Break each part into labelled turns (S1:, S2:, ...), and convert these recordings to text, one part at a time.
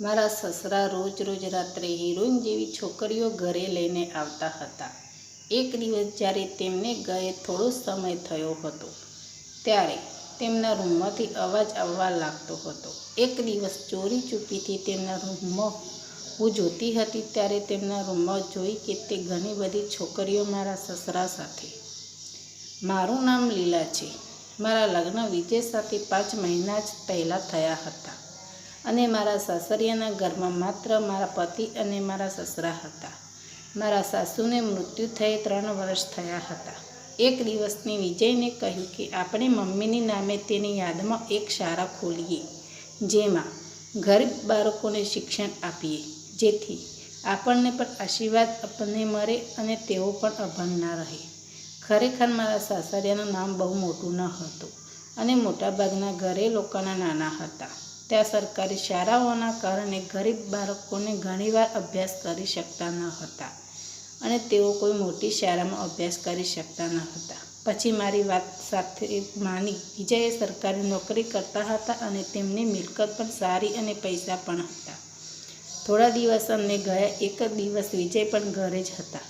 S1: મારા સસરા રોજ રોજ રાત્રે હિરોઈન જેવી છોકરીઓ ઘરે લઈને આવતા હતા. એક દિવસ જ્યારે તેમને ગયે થોડો સમય થયો હતો, ત્યારે તેમના રૂમમાંથી અવાજ આવવા લાગતો હતો. એક દિવસ ચોરી ચૂપીથી તેમના રૂમમાં હું જોતી હતી ત્યારે તેમના રૂમમાં જોઈ કે તે ઘણી બધી છોકરીઓ મારા સસરા સાથે. મારું નામ લીલા છે. મારા લગ્ન વિજય સાથે પાંચ મહિના જ પહેલાં થયા હતા. અને મારા સાસરિયાના ઘરમાં માત્ર મારા પતિ અને મારા સસરા હતા. મારા સાસુને મૃત્યુ થઈ ત્રણ વર્ષ થયા હતા. એક દિવસની વિજયને કહ્યું કે, આપણે મમ્મીની નામે તેની યાદમાં એક શાળા ખોલીએ, જેમાં ગરીબ બાળકોને શિક્ષણ આપીએ, જેથી આપણને પણ આશીર્વાદ આપણને મળે અને તેઓ પણ અભણ ના રહે. ખરેખર મારા સાસરિયાનું નામ બહુ મોટું ન હતું અને મોટાભાગના ઘરે લોકોના નાના હતા. ત્યાં સરકારી શાળાઓના કારણે ગરીબ બાળકોને ઘણીવાર અભ્યાસ કરી શકતા ન હતા અને તેઓ કોઈ મોટી શાળામાં અભ્યાસ કરી શકતા ન હતા. પછી મારી વાત સાથે માની વિજયે સરકારી નોકરી કરતા હતા અને તેમની મિલકત પણ સારી અને પૈસા પણ હતા. થોડા દિવસ અમને ગયા, એક જ દિવસ વિજય પણ ઘરે જ હતા.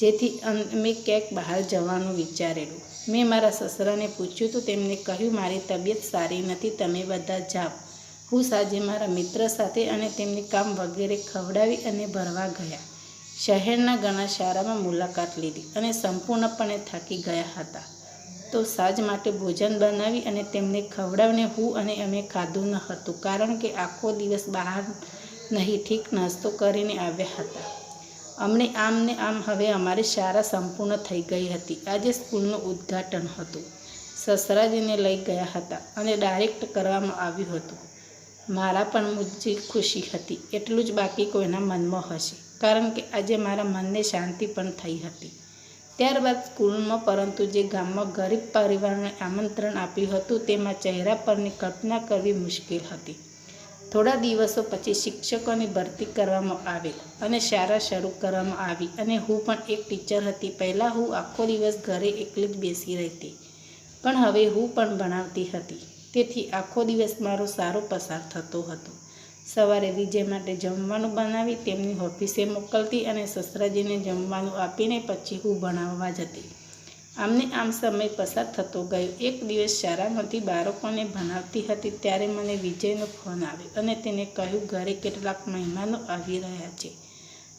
S1: જેથી અમે ક્યાંક બહાર જવાનું વિચારેલું. મેં મારા સસરાને પૂછ્યું, તો તેમને કહ્યું મારી તબિયત સારી નથી, તમે બધા જાઓ. હું સાંજે મારા મિત્ર સાથે અને તેમને કામ વગેરે ખવડાવી અને ભરવા ગયા. શહેરના ઘણા શાળામાં મુલાકાત લીધી અને સંપૂર્ણપણે થાકી ગયા હતા. તો સાંજ માટે ભોજન બનાવી અને તેમને ખવડાવીને હું અને અમે ખાધું ન હતું કારણ કે આખો દિવસ બહાર નહીં ઠીક નાસ્તો કરીને આવ્યા હતા. અમને આમ ને આમ હવે અમારી શાળા સંપૂર્ણ થઈ ગઈ હતી. આજે સ્કૂલનું ઉદ્ઘાટન હતું. સસરાજીને લઈ ગયા હતા અને ડાયરેક્ટ કરવામાં આવ્યું હતું. મારા પણ મુજબ ખુશી હતી. એટલું જ બાકી કોઈના મનમાં હશે. કારણ કે આજે મારા મનને શાંતિ પણ થઈ હતી. ત્યારબાદ સ્કૂલમાં, પરંતુ જે ગામમાં ગરીબ પરિવારને આમંત્રણ આપ્યું હતું, તેમાં ચહેરા પરની કલ્પના કરવી મુશ્કેલ હતી. થોડા દિવસો પછી શિક્ષકોની ભરતી કરવામાં આવેલ અને શાળા શરૂ કરવામાં આવી અને હું પણ એક ટીચર હતી. પહેલાં હું આખો દિવસ ઘરે એકલી જ બેસી રહેતી, પણ હવે હું પણ ભણાવતી હતી. તેથી આખો દિવસ મારો સારો પસાર થતો હતો. સવારે વિજય માટે જમવાનું બનાવી તેમની ઓફિસે મોકલતી અને સસરાજીને જમવાનું આપીને પછી હું ભણાવવા જતી. આમને આમ સમય પસાર થતો ગયો. એક દિવસ શાળામાંથી બાળકોને ભણાવતી હતી ત્યારે મને વિજયનો ફોન આવ્યો અને તેને કહ્યું, ઘરે કેટલાક મહેમાનો આવી રહ્યા છે.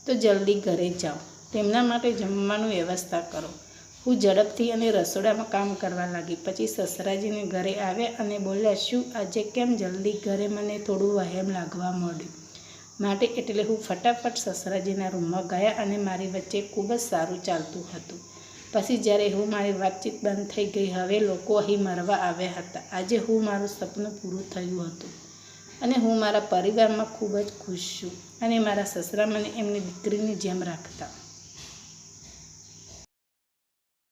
S1: તો જલ્દી ઘરે જાઓ. તેમના માટે જમવાનું વ્યવસ્થા કરો. હું ઝડપથી અને રસોડામાં કામ કરવા લાગી. પછી સસરાજીને ઘરે આવ્યા અને બોલ્યા, શું આજે કેમ જલ્દી ઘરે મને થોડું વહેમ લાગવા માંડ્યું? માટે એટલે હું ફટાફટ સસરાજીના રૂમમાં ગયા અને મારી વચ્ચે ખૂબ જ સારું ચાલતું હતું. પછી જ્યારે હું મારી વાતચીત બંધ થઈ ગઈ, હવે લોકો અહીં મરવા આવ્યા હતા. આજે હું મારું સપનું પૂરું થયું હતું અને હું મારા પરિવારમાં ખૂબ જ ખુશ છું અને મારા સસરા મને એમની દીકરીની જેમ રાખતા.